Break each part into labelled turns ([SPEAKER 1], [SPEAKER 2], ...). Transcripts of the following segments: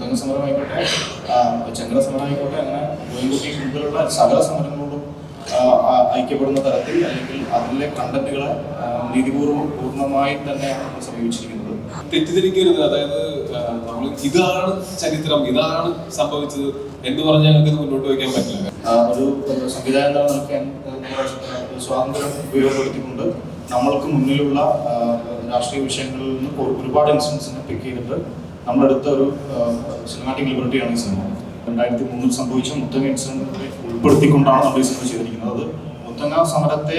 [SPEAKER 1] മുത്തങ്ങ സമരമായിക്കോട്ടെ ആ, ചെങ്കര സമരമായിക്കോട്ടെ അങ്ങനെ ഗോയിൻകുട്ടി മുതലുള്ള സകല സമരങ്ങളോടും ഐക്യപ്പെടുന്ന തരത്തിൽ അല്ലെങ്കിൽ അതിലെ കണ്ടന്റുകളെ നീതിപൂർവം പൂർണമായി തന്നെ സമീപിച്ചിരിക്കുന്നത്.
[SPEAKER 2] തെറ്റിദ്ധരിക്കരുത്. അതായത് നമ്മൾ ഇതാണ് ചരിത്രം ഇതാണ് സംഭവിച്ചത് എന്ന് പറഞ്ഞാൽ ഞങ്ങൾക്ക് മുന്നോട്ട് വയ്ക്കാൻ പറ്റില്ല.
[SPEAKER 1] ഒരു സംവിധാനം നടക്കാൻ സ്വാതന്ത്ര്യം ഉപയോഗപ്പെടുത്തിക്കൊണ്ട് നമ്മൾക്ക് മുന്നിലുള്ള രാഷ്ട്രീയ വിഷയങ്ങളിൽ നിന്ന് ഒരുപാട് ഇൻസിഡൻസിനെ പിക്ക് ചെയ്തിട്ട് നമ്മളെടുത്ത ഒരു സിനിമാറ്റിക് ലിബർട്ടിയാണ് ഈ സിനിമ രണ്ടായിരത്തി മൂന്നിൽ സംഭവിച്ച മുത്തങ്ങ ഇൻസിഡന്റ് ഉൾപ്പെടുത്തിക്കൊണ്ടാണ് നമ്മൾ ഈ സിനിമ ചെയ്തിരിക്കുന്നത്. മുത്തങ്ങ സമരത്തെ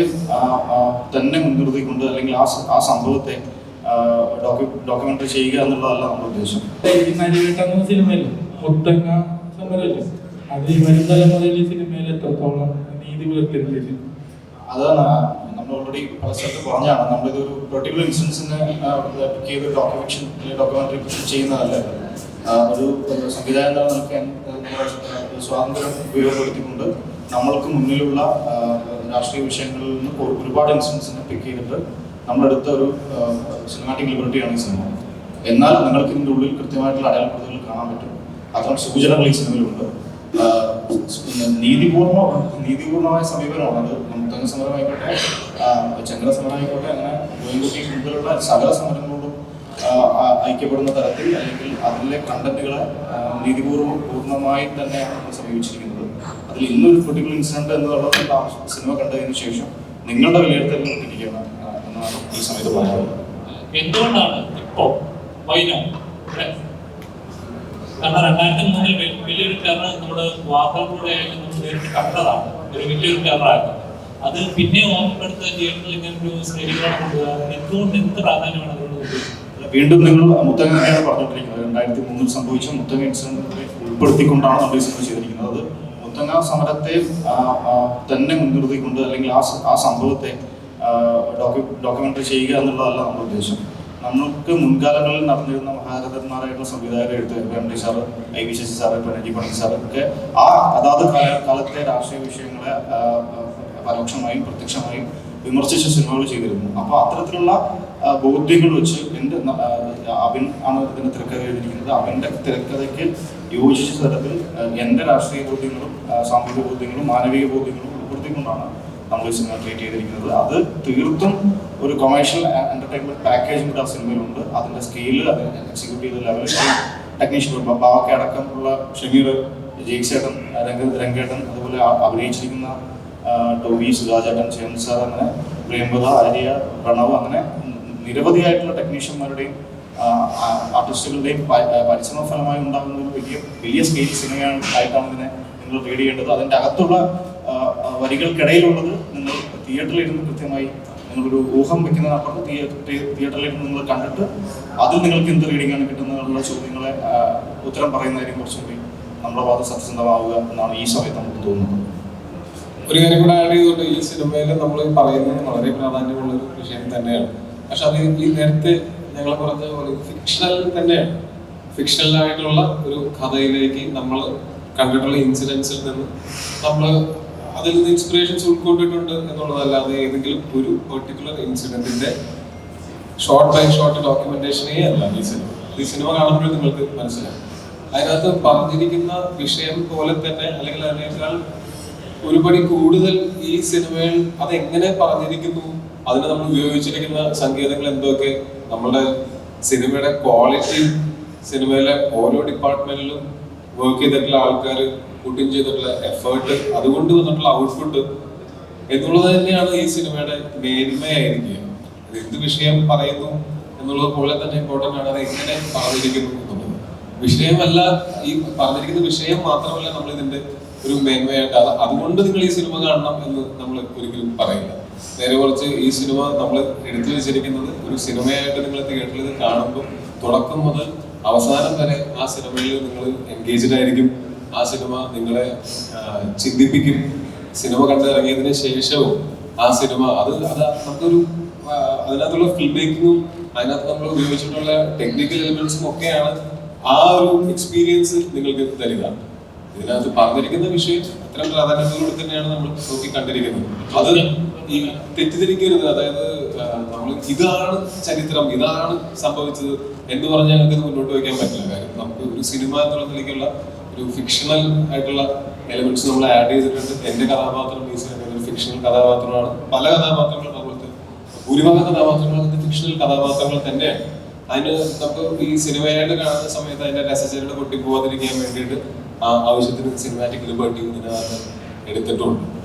[SPEAKER 1] തന്നെ മുൻനിർത്തിക്കൊണ്ട് അല്ലെങ്കിൽ ആ ആ സംഭവത്തെ ഡോക്യുമെന്ററി ചെയ്യുക എന്നുള്ളതല്ല നമ്മുടെ ഉദ്ദേശം.
[SPEAKER 3] സിനിമയിൽ മുത്തങ്ങ സമരം അത് വരും തലമുറയിൽ സിനിമയിൽ എത്രത്തോളം നീതി പുലർത്തിയിട്ടുണ്ട്?
[SPEAKER 1] അതാണ് നമ്മൾ ഓൾറെഡി പല സ്ഥലത്ത് പറഞ്ഞാണ് നമ്മളിതൊരു പെർട്ടിക്കുലർ ഇൻസിഡൻസിനെ പിക്ക് ചെയ്ത് ഡോക്യുമെന്റേഷൻ ഡോക്യുമെന്ററി ചെയ്യുന്നതല്ല. ഒരു സംവിധാനം നമുക്ക് സ്വാതന്ത്ര്യം ഉപയോഗപ്പെടുത്തിക്കൊണ്ട് നമ്മൾക്ക് മുന്നിലുള്ള രാഷ്ട്രീയ വിഷയങ്ങളിൽ നിന്ന് ഒരുപാട് ഇൻസിഡൻസിനെ പിക്ക് ചെയ്തിട്ട് നമ്മളെടുത്ത ഒരു സിനിമാറ്റിക് ലിബർട്ടിയാണ് ഈ സിനിമ എന്നാൽ നിങ്ങൾക്ക് ഇതിന്റെ ഉള്ളിൽ കൃത്യമായിട്ടുള്ള അടയാളപ്പെടുത്തലുകൾ കാണാൻ പറ്റും. അത്തരം സൂചനകൾ ഈ സിനിമയിലുണ്ട് നീതിപൂർണ നീതിപൂർണമായ സമീപനമാണ്. അത് മുത്തങ്ങ സമരമായിക്കോട്ടെ ചങ്ങല സമരമായിക്കോട്ടെ അങ്ങനെ ഗോയൻകുട്ടി മുമ്പിലുള്ള സകല സമരങ്ങളോടും ഐക്യപ്പെടുന്ന തരത്തിൽ അല്ലെങ്കിൽ അതിലെ കണ്ടന്റുകളെ നീതിപൂർവം പൂർണമായി തന്നെയാണ് സമീപിച്ചിരിക്കുന്നത്. അതിൽ ഇന്നൊരു പെർട്ടിക്കുലർ ഇൻസിഡന്റ് എന്നുള്ളത് സിനിമ കണ്ടതിന് ശേഷം നിങ്ങളുടെ വിലയിരുത്തലിൽ ഇരിക്കുകയാണ് എന്നാണ് ഈ സമയത്ത് പറയാനുള്ളത്
[SPEAKER 4] എന്തുകൊണ്ടാണ് ഇപ്പോ വൈനോ ഇവിടെ? കാരണം രണ്ടായിരത്തി മൂന്നിൽ വലിയൊരു ടെറർ നമ്മുടെ വാർത്തകളിലൂടെ നമ്മൾ നേരിട്ട് കണ്ടതാണ്. ഒരു വലിയൊരു ടെററായിരുന്നു അത് പിന്നെ ഓർമ്മപ്പെടുത്ത തിയേറ്ററിൽ ഇങ്ങനെ ഒരു സ്നേഹികളെ കൊണ്ടുവരാൻ എന്തുകൊണ്ട് എന്ത് പ്രാധാന്യമാണ് അതുകൊണ്ട്
[SPEAKER 1] വീണ്ടും നിങ്ങൾ മുത്തങ്ങനെയാണ് പറഞ്ഞുകൊണ്ടിരിക്കുന്നത്. രണ്ടായിരത്തി മൂന്നിൽ സംഭവിച്ച മുത്തങ്ങ ഇൻസിഡന്റിനെ ഉൾപ്പെടുത്തിക്കൊണ്ടാണ് നമ്മൾ ഈ സിനിമ ചെയ്തിരിക്കുന്നത്. അത് മുത്തങ്ങ സമരത്തെ തന്നെ മുൻനിർത്തിക്കൊണ്ട് അല്ലെങ്കിൽ ആ ആ സംഭവത്തെ ഡോക്യുമെന്ററി ചെയ്യുക എന്നുള്ളതല്ല നമ്മുടെ ഉദ്ദേശം. നമുക്ക് മുൻകാലങ്ങളിൽ നടന്നിരുന്ന മഹാരഥന്മാരായിട്ടുള്ള സംവിധായകർ എഴുത്തുകാർ M sir I V Sasi sir Panaji പണി സാറ് ഒക്കെ ആ അതാത് കാലത്തെ രാഷ്ട്രീയ വിഷയങ്ങളെ പരോക്ഷമായും പ്രത്യക്ഷമായും വിമർശിച്ച സിനിമകൾ ചെയ്തിരുന്നു. അപ്പോൾ അത്തരത്തിലുള്ള ബോധ്യങ്ങൾ വെച്ച് എന്റെ അബിൻ ആണ് ഇതിന് തിരക്കഥ എഴുതിയിരിക്കുന്നത്. അബിന്റെ തിരക്കഥയ്ക്ക് യോജിച്ച തരത്തിൽ എന്റെ രാഷ്ട്രീയ ബോധ്യങ്ങളും സാമൂഹിക ബോധ്യങ്ങളും മാനവിക ബോധ്യങ്ങളും ഉൾപ്പെടുത്തിക്കൊണ്ടാണ് നമ്മൾ ഈ സിനിമ ക്രിയേറ്റ് ചെയ്തിരിക്കുന്നത്. അത് തീർത്തും ഒരു കൊമേഴ്ഷ്യൽ എന്റർടൈൻമെന്റ് പാക്കേജും കൂടെ ആ സിനിമയിലുണ്ട് അതിന്റെ സ്കെയിൽ അത് എക്സിക്യൂട്ട് ചെയ്ത ലെവൽ ടെക്നീഷ്യൻ ബാവക്ക അടക്കമുള്ള ഷമീർ ജെയ്സേട്ടൻ രംഗ രംഗേട്ടൻ അതുപോലെ അഭിനയിച്ചിരിക്കുന്ന ടോബി സുധാചേട്ടൻ ചേമൻ സാർ അങ്ങനെ പ്രേംബദ ആര്യ പ്രണവ് അങ്ങനെ നിരവധിയായിട്ടുള്ള ടെക്നീഷ്യന്മാരുടെയും ആർട്ടിസ്റ്റുകളുടെയും പരിശ്രമ ഫലമായി ഉണ്ടാകുന്ന ഒരു വലിയ വലിയ സ്കെയിൽ സിനിമയാണ് ആയിട്ടാണ് ഇതിനെ നിങ്ങൾ റീഡ് ചെയ്യേണ്ടത്. അതിന്റെ അകത്തുള്ള വരികൾക്കിടയിലുള്ളത് നിങ്ങൾ തിയേറ്ററിൽ ഇരുന്ന് കൃത്യമായി നിങ്ങളൊരു ഊഹം വെക്കുന്നതിനപ്പുറം തിയേറ്ററിൽ ഇരുന്ന് നിങ്ങൾ കണ്ടിട്ട് അതിൽ നിങ്ങൾക്ക് എന്ത് റീഡിംഗ് ആണ് കിട്ടുന്നതിനുള്ള ചോദ്യങ്ങളെ ഉത്തരം പറയുന്നതായിരിക്കും കുറച്ചുകൂടി നമ്മുടെ ഭാഗത്ത് സത്യസന്ധമാവുക എന്നാണ് ഈ സമയത്ത് നമുക്ക് തോന്നുന്നത്.
[SPEAKER 2] ഒരു കാര്യം കൂടെ ആഡ് ചെയ്തുകൊണ്ട് ഈ സിനിമയിൽ നമ്മൾ പറയുന്നത് വളരെ പ്രാധാന്യമുള്ള ഒരു വിഷയം തന്നെയാണ്. പക്ഷെ അത് ഈ നേരത്തെ ഞങ്ങൾ പറഞ്ഞ പോലെ ഫിക്ഷണൽ തന്നെയാണ്. ഫിക്ഷണലായിട്ടുള്ള ഒരു കഥയിലേക്ക് നമ്മൾ കണ്ടിട്ടുള്ള ഇൻസിഡൻസിൽ നിന്ന് നമ്മൾ അതിൽ നിന്ന് ഇൻസ്പിറേഷൻസ് ഉൾക്കൊണ്ടിട്ടുണ്ട് എന്നുള്ളതല്ലാതെ ഏതെങ്കിലും ഒരു പെർട്ടിക്കുലർ ഇൻസിഡന്റിന്റെ ഷോർട്ട് ബൈ ഷോർട്ട് ഡോക്യുമെന്റേഷനേ അല്ല ഈ സിനിമ ഈ സിനിമ കാണുമ്പോൾ നിങ്ങൾക്ക് മനസ്സിലാവും. അതിനകത്ത് പറഞ്ഞിരിക്കുന്ന വിഷയം പോലെ തന്നെ അല്ലെങ്കിൽ അതിനേക്കാൾ ഒരുപടി കൂടുതൽ ഈ സിനിമയിൽ അതെങ്ങനെ പറഞ്ഞിരിക്കുന്നു അതിന് നമ്മൾ ഉപയോഗിച്ചിരിക്കുന്ന സംഗീതങ്ങൾ എന്തൊക്കെ നമ്മുടെ സിനിമയുടെ ക്വാളിറ്റി സിനിമയിലെ ഓരോ ഡിപ്പാർട്ട്മെന്റിലും വർക്ക് ചെയ്തിട്ടുള്ള ആൾക്കാർ പുട്ടിൻ ചെയ്തിട്ടുള്ള എഫേർട്ട് അതുകൊണ്ട് വന്നിട്ടുള്ള ഔട്ട്പുട്ട് എന്നുള്ളത് തന്നെയാണ് ഈ സിനിമയുടെ മേന്മയായിരിക്കുക. അത് എന്ത് വിഷയം പറയുന്നു എന്നുള്ളത് പോലെ തന്നെ ഇമ്പോർട്ടന്റ് ആണ് അത് എങ്ങനെ പറഞ്ഞിരിക്കുന്നു എന്നുള്ളത്. വിഷയമല്ല ഈ പറഞ്ഞിരിക്കുന്ന വിഷയം മാത്രമല്ല നമ്മൾ ഇതിന്റെ ഒരു മേന്മയായിട്ട് അത് അതുകൊണ്ട് നിങ്ങൾ ഈ സിനിമ കാണണം എന്ന് നമ്മൾ ഒരിക്കലും പറയില്ല. നേരെ കുറച്ച് ഈ സിനിമ നമ്മൾ എടുത്തു വെച്ചിരിക്കുന്നത് ഒരു സിനിമയായിട്ട് നിങ്ങൾ തിയേറ്ററിൽ കാണുമ്പോൾ തുടക്കം മുതൽ അവസാനം വരെ ആ സിനിമയിൽ നിങ്ങൾ എൻഗേജ്ഡ് ആയിരിക്കും. ആ സിനിമ നിങ്ങളെ ചിന്തിപ്പിക്കും. സിനിമ കണ്ടിറങ്ങിയതിന് ശേഷവും ആ സിനിമ അത് അത് നമുക്കൊരു അതിനകത്തുള്ള ഫിൽം മേക്കിങ്ങും അതിനകത്ത് നമ്മൾ ഉപയോഗിച്ചിട്ടുള്ള ടെക്നിക്കൽ എലിമെന്റ്സും ഒക്കെയാണ് ആ ഒരു എക്സ്പീരിയൻസ് നിങ്ങൾക്ക് തരിക. ഇതിനകത്ത് പറഞ്ഞിരിക്കുന്ന വിഷയം അത്തരം പ്രാധാന്യത്തോടുകൂടി തന്നെയാണ് നമ്മൾ നോക്കി കണ്ടിരിക്കുന്നത് അത് ഈ തെറ്റിദ്ധരിക്കരുത്. അതായത് നമ്മൾ ഇതാണ് ചരിത്രം ഇതാണ് സംഭവിച്ചത് എന്ന് പറഞ്ഞാൽ ഞങ്ങൾക്ക് മുന്നോട്ട് വയ്ക്കാൻ പറ്റില്ല. കാര്യം നമുക്ക് ഒരു സിനിമ എന്നുള്ള നിലയ്ക്കുള്ള ഒരു ഫിക്ഷണൽ ആയിട്ടുള്ള എലമെന്റ്സ് നമ്മൾ ആഡ് ചെയ്തിട്ടുണ്ട്. എന്റെ കഥാപാത്രം ഒരു ഫിക്ഷണൽ കഥാപാത്രമാണ്. പല കഥാപാത്രങ്ങളും അതുപോലത്തെ ഭൂരിഭാഗം കഥാപാത്രങ്ങളും ഫിക്ഷണൽ കഥാപാത്രങ്ങൾ തന്നെയാണ്. അതിന് നമുക്ക് ഈ സിനിമയായിട്ട് കാണുന്ന സമയത്ത് അതിന്റെ രസചരട് പൊട്ടിപ്പോവാതിരിക്കാൻ വേണ്ടിയിട്ട് ആവശ്യത്തിന് സിനിമാറ്റിക് ലിബർട്ടി ഇങ്ങനെ എടുത്തിട്ടുണ്ട്.